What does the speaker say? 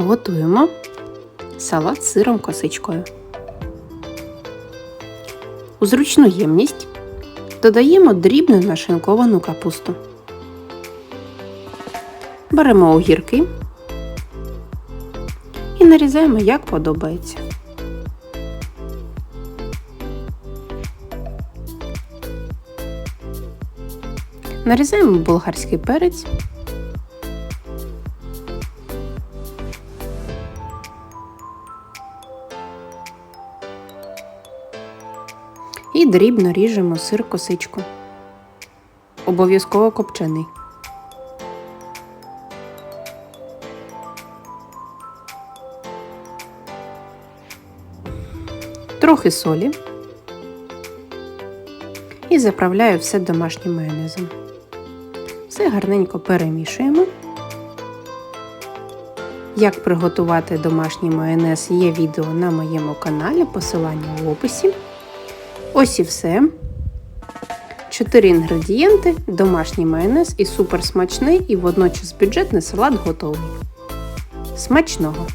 Готуємо салат з сиром косичкою. У зручну ємність додаємо дрібну нашинковану капусту. Беремо огірки і нарізаємо як подобається. Нарізаємо болгарський перець. І дрібно ріжемо сир косичку. Обов'язково копчений. Трохи солі. І заправляю все домашнім майонезом. Все гарненько перемішуємо. Як приготувати домашній майонез є відео на моєму каналі, посилання в описі. Ось і все. Чотири інгредієнти, домашній майонез і суперсмачний і водночас бюджетний салат готовий. Смачного!